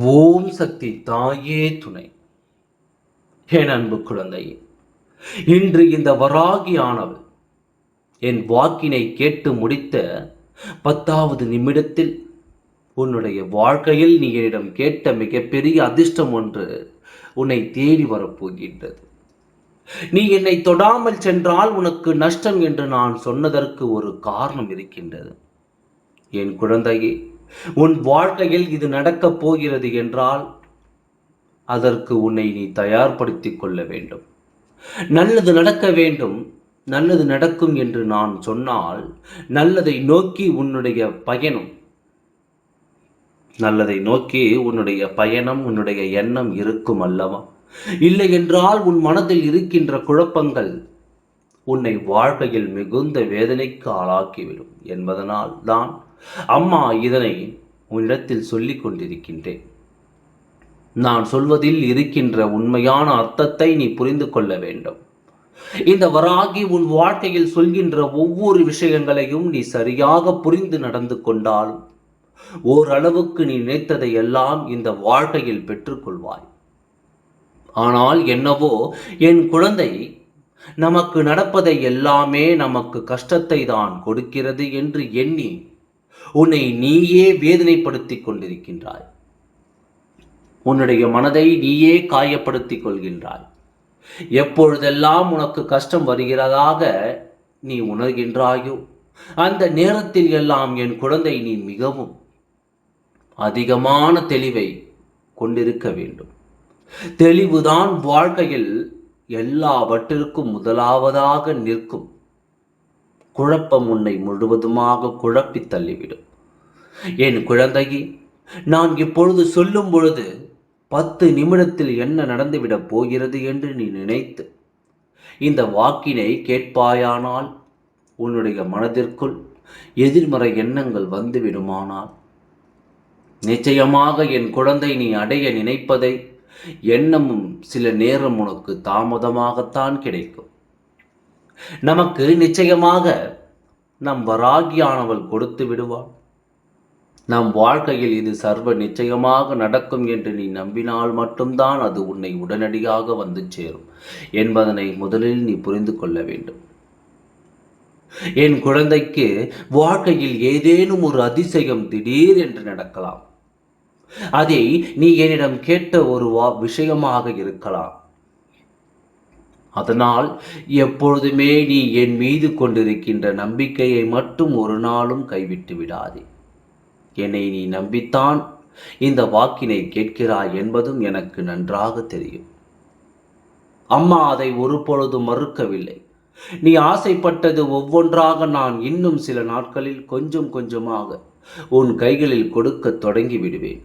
ஓம் சக்தி தாயே துணை. என் அன்பு குழந்தையே இன்று இந்த வராகி ஆனவள் என் வாக்கினை கேட்டு முடித்த பத்தாவது நிமிடத்தில் உன்னுடைய வாழ்க்கையில் நீ என்னிடம் கேட்ட மிகப்பெரிய அதிர்ஷ்டம் ஒன்று உன்னை தேடி வரப்போகின்றது. நீ என்னை தொடாமல் சென்றால் உனக்கு நஷ்டம் என்று நான் சொன்னதற்கு ஒரு காரணம் இருக்கின்றது. என் குழந்தையே உன் வாழ்க்கையில் இது நடக்கப் போகிறது என்றால் அதற்கு உன்னை நீ தயார்படுத்திக் கொள்ள வேண்டும். நல்லது நடக்க வேண்டும் நல்லது நடக்கும் என்று நான் சொன்னால் நல்லதை நோக்கி உன்னுடைய பயணம் நல்லதை நோக்கி உன்னுடைய பயணம் உன்னுடைய எண்ணம் இருக்கும் அல்லவா? இல்லை என்றால் உன் மனதில் இருக்கின்ற குழப்பங்கள் உன்னை வாழ்க்கையில் மிகுந்த வேதனைக்கு ஆளாக்கிவிடும் என்பதனால் தான் அம்மா இதனை உன்னிடத்தில் சொல்லிக் கொண்டிருக்கின்றேன். நான் சொல்வதில் இருக்கின்ற உண்மையான அர்த்தத்தை நீ புரிந்து கொள்ள வேண்டும். இந்த வராகி உன் வாழ்க்கையில் சொல்கின்ற ஒவ்வொரு விஷயங்களையும் நீ சரியாக புரிந்து நடந்து கொண்டால் ஓரளவுக்கு நீ நினைத்ததை எல்லாம் இந்த வாழ்க்கையில் பெற்றுக்கொள்வாய். ஆனால் என்னவோ என் குழந்தை நமக்கு நடப்பதை எல்லாமே நமக்கு கஷ்டத்தை தான் கொடுக்கிறது என்று எண்ணி உன்னை நீயே வேதனைப்படுத்திக் கொண்டிருக்கின்றாய். உன்னுடைய மனதை நீயே காயப்படுத்திக் கொள்கின்றாய். எப்பொழுதெல்லாம் உனக்கு கஷ்டம் வருகிறதாக நீ உணர்கின்றாயோ அந்த நேரத்தில் எல்லாம் என் குழந்தை நீ மிகவும் அதிகமான தெளிவை கொண்டிருக்க வேண்டும். தெளிவுதான் வாழ்க்கையில் எல்லாவற்றிற்கும் முதலாவதாக நிற்கும். குழப்பம் உன்னை முழுவதுமாக குழப்பி தள்ளிவிடும். என் குழந்தையே நான் இப்பொழுது சொல்லும் பொழுது பத்து நிமிடத்தில் என்ன நடந்துவிடப் போகிறது என்று நீ நினைத்து இந்த வாக்கினை கேட்பாயானால் உன்னுடைய மனதிற்குள் எதிர்மறை எண்ணங்கள் வந்துவிடுமானால்? நிச்சயமாக என் குழந்தை நீ அடைய நினைப்பதை எண்ணமும் சில நேரம் உனக்கு தாமதமாகத்தான் கிடைக்கும். நமக்கு நிச்சயமாக நம் வராகியானவள் கொடுத்து விடுவாள். நம் வாழ்க்கையில் இது சர்வ நிச்சயமாக நடக்கும் என்று நீ நம்பினால் மட்டும்தான் அது உன்னை உடனடியாக வந்து சேரும் என்பதனை முதலில் நீ புரிந்து கொள்ள வேண்டும். என் குழந்தைக்கு வாழ்க்கையில் ஏதேனும் ஒரு அதிசயம் திடீர் என்று நடக்கலாம். அதை நீ என்னிடம் கேட்ட ஒரு வா விஷயமாக இருக்கலாம். அதனால் எப்பொழுதுமே நீ என் மீது கொண்டிருக்கின்ற நம்பிக்கையை மட்டும் ஒரு நாளும் கைவிட்டு விடாதே. என்னை நீ நம்பித்தான் இந்த வாக்கினை கேட்கிறாய் என்பதும் எனக்கு நன்றாக தெரியும். அம்மா அதை ஒரு பொழுதும் மறுக்கவில்லை. நீ ஆசைப்பட்டது ஒவ்வொன்றாக நான் இன்னும் சில நாட்களில் கொஞ்சம் கொஞ்சமாக உன் கைகளில் கொடுக்க தொடங்கி விடுவேன்.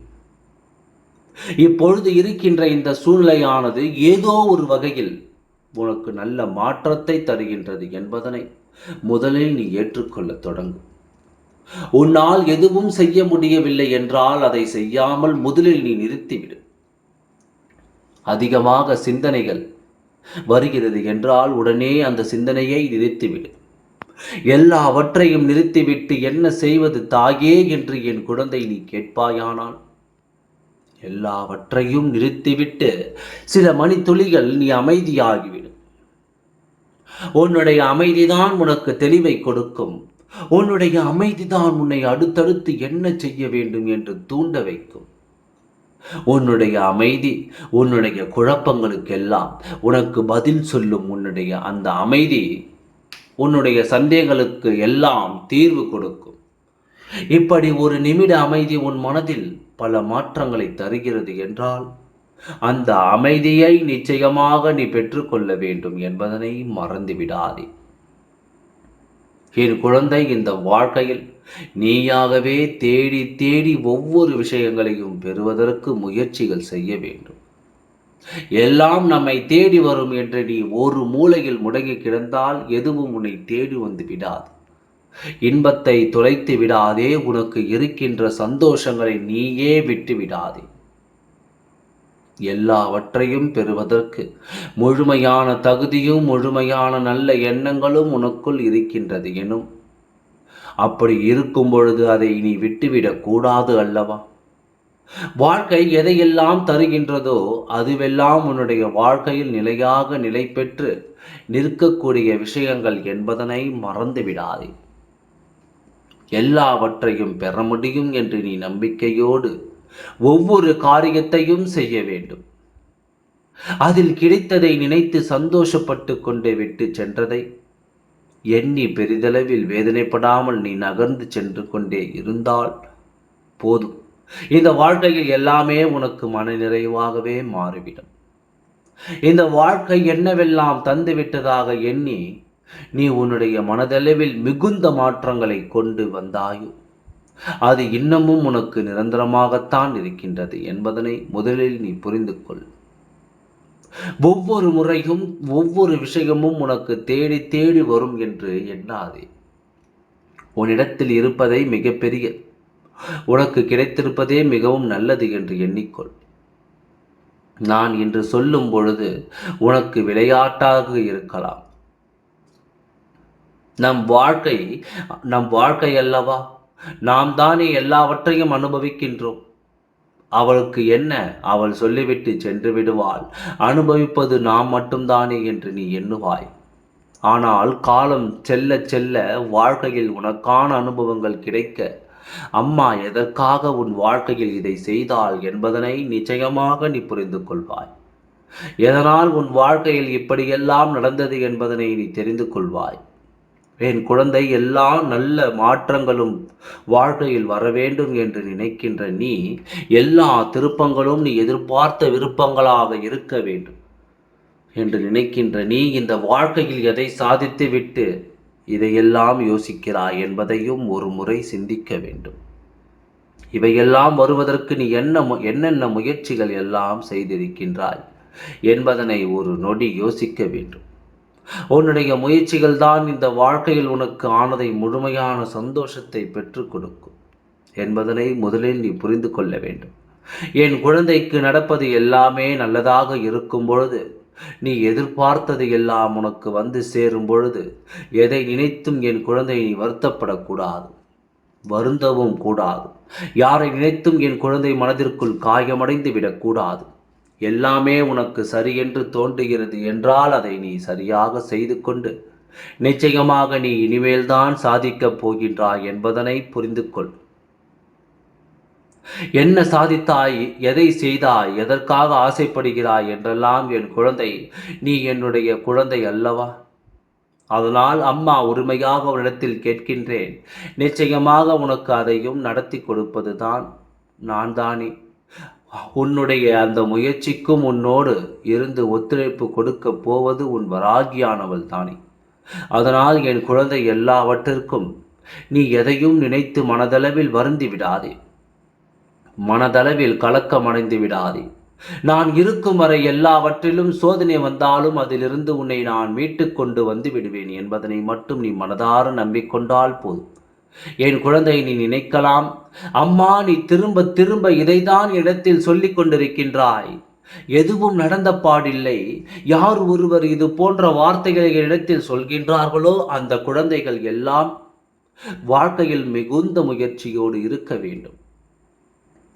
இப்பொழுது இருக்கின்ற இந்த சூழ்நிலையானது ஏதோ ஒரு வகையில் உனக்கு நல்ல மாற்றத்தை தருகின்றது என்பதனை முதலில் நீ ஏற்றுக்கொள்ள தொடங்கும் உன்னால் எதுவும் செய்ய முடியவில்லை என்றால் அதை செய்யாமல் முதலில் நீ நிறுத்திவிடு. அதிகமாக சிந்தனைகள் வருகிறது என்றால் உடனே அந்த சிந்தனையை நிறுத்திவிடு. எல்லாவற்றையும் நிறுத்திவிட்டு என்ன செய்வது தாயே என்று என் குழந்தை நீ கேட்பாயானால் எல்லாவற்றையும் நிறுத்திவிட்டு சில மணித்துளிகள் நீ அமைதியாகிவிடு உன்னுடைய அமைதிதான் உனக்கு தெளிவை கொடுக்கும். உன்னுடைய அமைதிதான் உன்னை அடுத்தடுத்து என்ன செய்ய வேண்டும் என்று தூண்ட வைக்கும். உன்னுடைய அமைதி உன்னுடைய குழப்பங்களுக்கெல்லாம் உனக்கு பதில் சொல்லும் உன்னுடைய அந்த அமைதி உன்னுடைய சந்தேகங்களுக்கு எல்லாம் தீர்வு கொடுக்கும். இப்படி ஒரு நிமிட அமைதி உன் மனதில் பல மாற்றங்களை தருகிறது என்றால் அந்த அமைதியை நிச்சயமாக நீ பெற்றுக்கொள்ள வேண்டும் என்பதனை மறந்து விடாதே என் குழந்தை இந்த வாழ்க்கையில் நீயாகவே தேடி தேடி ஒவ்வொரு விஷயங்களையும் பெறுவதற்கு முயற்சிகள் செய்ய வேண்டும். எல்லாம் நம்மை தேடி வரும் என்று நீ ஒரு மூலையில் முடங்கி கிடந்தால் எதுவும் உன்னை தேடி வந்து விடாது. இன்பத்தை தொலைத்து விடாதே உனக்கு இருக்கின்ற சந்தோஷங்களை நீயே விட்டு விடாதே. எல்லாவற்றையும் பெறுவதற்கு முழுமையான தகுதியும் முழுமையான நல்ல எண்ணங்களும் உனக்குள் இருக்கின்றது எனும். அப்படி இருக்கும் பொழுது அதை நீ விட்டுவிடக்கூடாது அல்லவா? வாழ்க்கை எதையெல்லாம் தருகின்றதோ அதுவெல்லாம் உன்னுடைய வாழ்க்கையில் நிலையாக நிலை பெற்று நிற்கக்கூடிய விஷயங்கள் என்பதனை மறந்துவிடாதே. எல்லாவற்றையும் பெற முடியும் என்று நீ நம்பிக்கையோடு ஒவ்வொரு காரியத்தையும் செய்ய வேண்டும். அதில் கிடைத்ததை நினைத்து சந்தோஷப்பட்டு கொண்டே விட்டு சென்றதை எண்ணி பெரிதளவில் வேதனைப்படாமல் நீ நகர்ந்து சென்று கொண்டே இருந்தால் போதும். இந்த வாழ்க்கையில் எல்லாமே உனக்கு மன நிறைவாகவே மாறிவிடும். இந்த வாழ்க்கை என்னவெல்லாம் தந்துவிட்டதாக எண்ணி நீ உன்னுடைய மனதளவில் மிகுந்த மாற்றங்களை கொண்டு வந்தாயோ? அது இன்னமும் உனக்கு நிரந்தரமாகத்தான் இருக்கின்றது என்பதனை முதலில் நீ புரிந்து கொள் ஒவ்வொரு முறையும் ஒவ்வொரு விஷயமும் உனக்கு தேடி தேடி வரும் என்று எண்ணாதே. உன்னிடத்தில் இருப்பதை மிகப்பெரிய உனக்கு கிடைத்திருப்பதே மிகவும் நல்லது என்று எண்ணிக்கொள். நான் இன்று சொல்லும் பொழுது உனக்கு விளையாட்டாக இருக்கலாம். நம் வாழ்க்கை நம் வாழ்க்கை அல்லவா? நாம் தானே எல்லாவற்றையும் அனுபவிக்கின்றோம். அவளுக்கு என்ன? அவள் சொல்லிவிட்டு சென்று விடுவாள். அனுபவிப்பது நாம் மட்டும்தானே என்று நீ எண்ணுவாய். ஆனால் காலம் செல்ல செல்ல வாழ்க்கையில் உனக்கான அனுபவங்கள் கிடைக்க அம்மா எதற்காக உன் வாழ்க்கையில் இதை செய்தாள் என்பதனை நிச்சயமாக நீ புரிந்து கொள்வாய். எதனால் உன் வாழ்க்கையில் இப்படியெல்லாம் நடந்தது என்பதனை நீ தெரிந்து கொள்வாய். என் குழந்தை எல்லா நல்ல மாற்றங்களும் வாழ்க்கையில் வர வேண்டும் என்று நினைக்கின்ற நீ எல்லா திருப்பங்களும் நீ எதிர்பார்த்த விருப்பங்களாக இருக்க வேண்டும் என்று நினைக்கின்ற நீ இந்த வாழ்க்கையில் எதை சாதித்து விட்டு இதையெல்லாம் யோசிக்கிறாய் என்பதையும் ஒரு முறை சிந்திக்க வேண்டும். இவையெல்லாம் வருவதற்கு நீ என்ன என்னென்ன முயற்சிகள் எல்லாம் செய்திருக்கின்றாய் என்பதனை ஒரு நொடி யோசிக்க வேண்டும். உன்னுடைய முயற்சிகள் தான் இந்த வாழ்க்கையில் உனக்கு ஆனதை முழுமையான சந்தோஷத்தை பெற்றுக் கொடுக்கும். என்பதனை முதலில் நீ புரிந்து கொள்ள வேண்டும். என் குழந்தைக்கு நடப்பது எல்லாமே நல்லதாக இருக்கும் பொழுது நீ எதிர்பார்த்தது எல்லாம் உனக்கு வந்து சேரும் பொழுது எதை நினைத்தும் என் குழந்தை நீ வருத்தப்படக்கூடாது வருந்தவும் கூடாது. யாரை நினைத்தும் என் குழந்தை மனதிற்குள் காயமடைந்து விடக்கூடாது. எல்லாமே உனக்கு சரி என்று தோன்றுகிறது என்றால் அதை நீ சரியாக செய்து கொண்டு நிச்சயமாக நீ இனிமேல்தான் சாதிக்கப் போகின்றாய் என்பதனை புரிந்து கொள். என்ன சாதித்தாய் எதை செய்தாய் எதற்காக ஆசைப்படுகிறாய் என்றெல்லாம் என் குழந்தை நீ என்னுடைய குழந்தை அல்லவா? அதனால் அம்மா உரிமையாக அவரிடத்தில் கேட்கின்றேன். நிச்சயமாக உனக்கு அதையும் நடத்தி கொடுப்பதுதான் நான் தானே உன்னுடைய அந்த முயற்சிக்கும் உன்னோடு இருந்து ஒத்துழைப்பு கொடுக்க போவது உன் வராகியானவள் தானே. அதனால் என் குழந்தை எல்லாவற்றிற்கும் நீ எதையும் நினைத்து மனதளவில் வருந்தி விடாதே. மனதளவில் கலக்கம் அடைந்து விடாதே. நான் இருக்கும் வரை எல்லாவற்றிலும் சோதனை வந்தாலும் அதிலிருந்து உன்னை நான் மீட்டு கொண்டு வந்து விடுவேன் என்பதனை மட்டும் நீ மனதார நம்பிக்கொண்டால் போதும். என் குழந்தை நீ நினைக்கலாம். அம்மா நீ திரும்ப திரும்ப இதைதான் இடத்தில் சொல்லிக் கொண்டிருக்கின்றாய். எதுவும் நடந்த பாடில்லை. யார் ஒருவர் இது போன்ற வார்த்தைகளை இடத்தில் சொல்கின்றார்களோ அந்த குழந்தைகள் எல்லாம் வாழ்க்கையில் மிகுந்த முயற்சியோடு இருக்க வேண்டும்.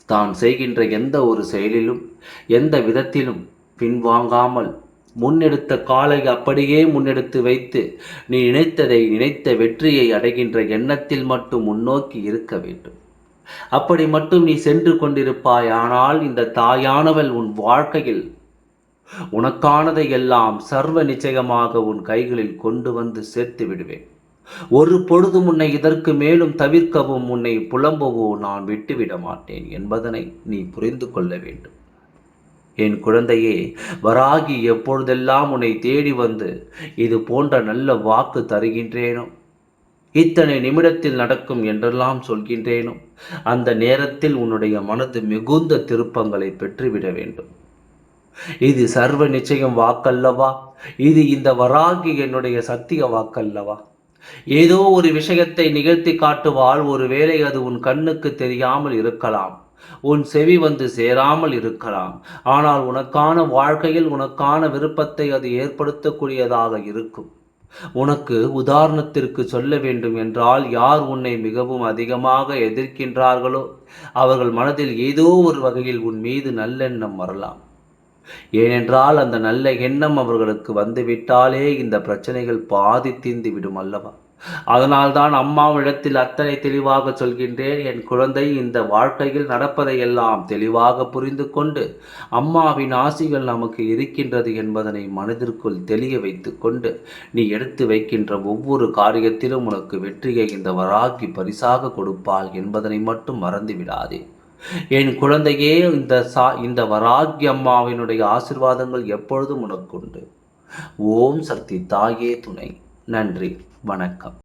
தான் செய்கின்ற எந்த ஒரு செயலிலும் எந்த விதத்திலும் பின்வாங்காமல் முன்னெடுத்த காலை அப்படியே முன்னெடுத்து வைத்து நீ நினைத்ததை நினைத்த வெற்றியை அடைகின்ற எண்ணத்தில் மட்டும் முன்னோக்கி இருக்க வேண்டும். அப்படி மட்டும் நீ சென்று கொண்டிருப்பாய். ஆனால் இந்த தாயானவள் உன் வாழ்க்கையில் உனக்கானதை எல்லாம் சர்வ நிச்சயமாக உன் கைகளில் கொண்டு வந்து சேர்த்து விடுவேன். ஒரு பொழுது உன்னை இதற்கு மேலும் தவிர்க்கவும் உன்னை புலம்பவோ நான் விட்டுவிட மாட்டேன் என்பதனை நீ புரிந்து கொள்ள வேண்டும். என் குழந்தையே வராகி எப்பொழுதெல்லாம் உன்னை தேடி வந்து இது போன்ற நல்ல வாக்கு தருகின்றேனோ? இத்தனை நிமிடத்தில் நடக்கும் என்றெல்லாம் சொல்கின்றேனோ? அந்த நேரத்தில் உன்னுடைய மனது மிகுந்த திருப்பங்களை பெற்றுவிட வேண்டும். இது சர்வ நிச்சயம் வாக்கல்லவா? இது இந்த வராகி என்னுடைய சத்திய வாக்கல்லவா? ஏதோ ஒரு விஷயத்தை நிகழ்த்தி காட்டுவால் ஒருவேளை அது உன் கண்ணுக்கு தெரியாமல் இருக்கலாம். உன் செவி வந்து சேராமல் இருக்கலாம். ஆனால் உனக்கான வாழ்க்கையில் உனக்கான விருப்பத்தை அது ஏற்படுத்தக்கூடியதாக இருக்கும். உனக்கு உதாரணத்திற்கு சொல்ல வேண்டும் என்றால் யார் உன்னை மிகவும் அதிகமாக எதிர்க்கின்றார்களோ அவர்கள் மனதில் ஏதோ ஒரு வகையில் உன் மீது நல்லெண்ணம் வரலாம். ஏனென்றால் அந்த நல்ல எண்ணம் அவர்களுக்கு வந்துவிட்டாலே இந்த பிரச்சனைகள் பாதி தீர்ந்து விடும் அல்லவா? அதனால்தான் அம்மாவிடத்தில் அத்தனை தெளிவாக சொல்கின்றேன் என் குழந்தை இந்த வாழ்க்கையில் நடப்பதையெல்லாம் தெளிவாக புரிந்து கொண்டு அம்மாவின் ஆசிகள் நமக்கு இருக்கின்றது என்பதனை மனதிற்குள் தெளிய வைத்து கொண்டு நீ எடுத்து வைக்கின்ற ஒவ்வொரு காரியத்திலும் உனக்கு வெற்றியை இந்த வராகி பரிசாக கொடுப்பாள் என்பதனை மட்டும் மறந்து விடாதே. என் குழந்தையே இந்த சா இந்த வராகி அம்மாவினுடைய ஆசிர்வாதங்கள் எப்பொழுதும் உனக்குண்டு. ஓம் சக்தி தாயே துணை. நன்றி. வணக்கம்.